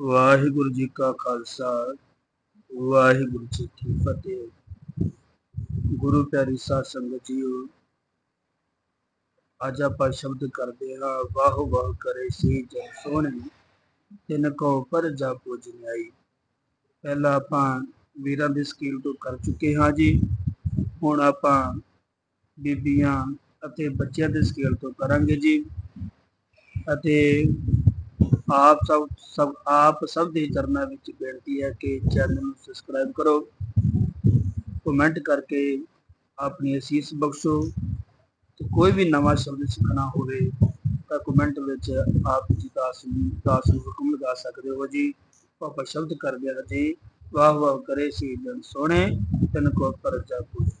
ਵਾਹਿਗੁਰੂ ਜੀ ਕਾ ਖਾਲਸਾ, ਵਾਹਿਗੁਰੂ ਜੀ ਕੀ ਫਤਿਹ। ਗੁਰੂ ਪਿਆਰੀ ਸਾਧ ਸੰਗਤ ਜੀਓ, ਅੱਜ ਆਪਾਂ ਸ਼ਬਦ ਕਰਦੇ ਹਾਂ, ਵਾਹ ਵਾਹ ਕਰੇ ਸੀ ਜਨ ਸੋਹਣੇ, ਤਿੰਨ ਕੋ ਪਰ ਜਾ ਪੁਜਨਾਈ ਪਹਿਲਾਂ ਆਪਾਂ ਵੀਰਾਂ ਦੀ ਸਕੀਲ ਤੋਂ ਕਰ ਚੁੱਕੇ ਹਾਂ ਜੀ। ਹੁਣ ਆਪਾਂ ਬੀਬੀਆਂ ਅਤੇ ਬੱਚਿਆਂ ਦੇ ਸਕੇਲ ਤੋਂ ਕਰਾਂਗੇ ਜੀ। ਅਤੇ ਆਪ ਸਭ ਸਭ, ਆਪ ਸਭ ਦੇ ਚਰਨਾਂ ਵਿੱਚ ਬੇਨਤੀ ਹੈ ਕਿ ਚੈਨਲ ਨੂੰ ਸਬਸਕ੍ਰਾਈਬ ਕਰੋ। ਕਮੈਂਟ ਕਰਕੇ ਆਪਣੀ ਅਸੀਸ ਬਖਸ਼ੋ। ਤੇ ਕੋਈ ਵੀ ਨਵਾਂ ਸ਼ਬਦ ਸਿੱਖਣਾ ਹੋਵੇ ਤਾਂ ਕਮੈਂਟ ਵਿੱਚ ਆਪ ਜੀ ਦਾਸ ਨੂੰ ਦਾਸ ਨੂੰ ਹੁਕਮ ਲਗਾ ਸਕਦੇ ਹੋ ਜੀ। ਆਪਾਂ ਸ਼ਬਦ ਕਰਦੇ ਹਾਂ ਜੀ, ਵਾਹ ਵਾਹ ਕਰੇ ਸੀ ਜਨ ਸੋਹਣੇ, ਤਨ ਕੋ ਪਰਜਾ ਪੁੱਛ ਸੀ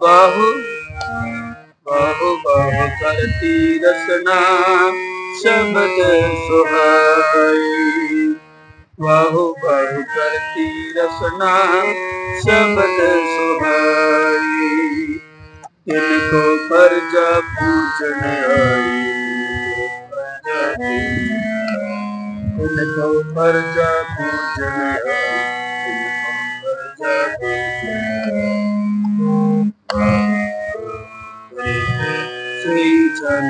Bahu करती रसना शब्द सुहाई बहु बहु करती रसना शब्द सुहाई इनको प्रजा पूजन आई। इनको प्रजा पूजन आई।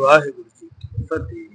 ਵਾਹਿਗੁਰੂ ਜੀ ਕਾ ਕੀ ਫਤਿਹ।